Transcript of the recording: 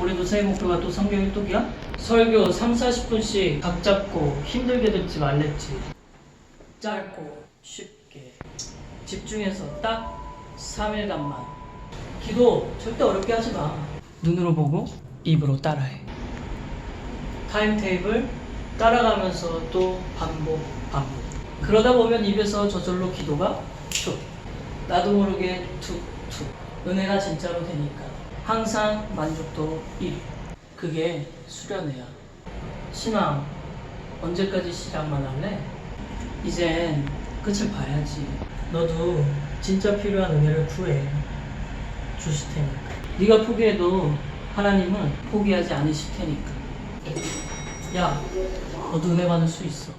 올해도 새해 목표가 또 성경 일독이야? 설교 3, 40분씩 각 잡고 힘들게 듣지 말랬지. 짧고 쉽게 집중해서 딱 3일간만. 기도 절대 어렵게 하지 마. 눈으로 보고 입으로 따라해. 타임테이블 따라가면서 또 반복 반복. 그러다 보면 입에서 저절로 기도가 툭. 나도 모르게 툭 툭. 은혜가 진짜로 되니까. 항상 만족도 1위. 그게 수련회야. 신앙, 언제까지 시작만 할래? 이젠 끝을 봐야지. 너도 진짜 필요한 은혜를 구해. 주실 테니까. 네가 포기해도 하나님은 포기하지 않으실 테니까. 야, 너도 은혜 받을 수 있어.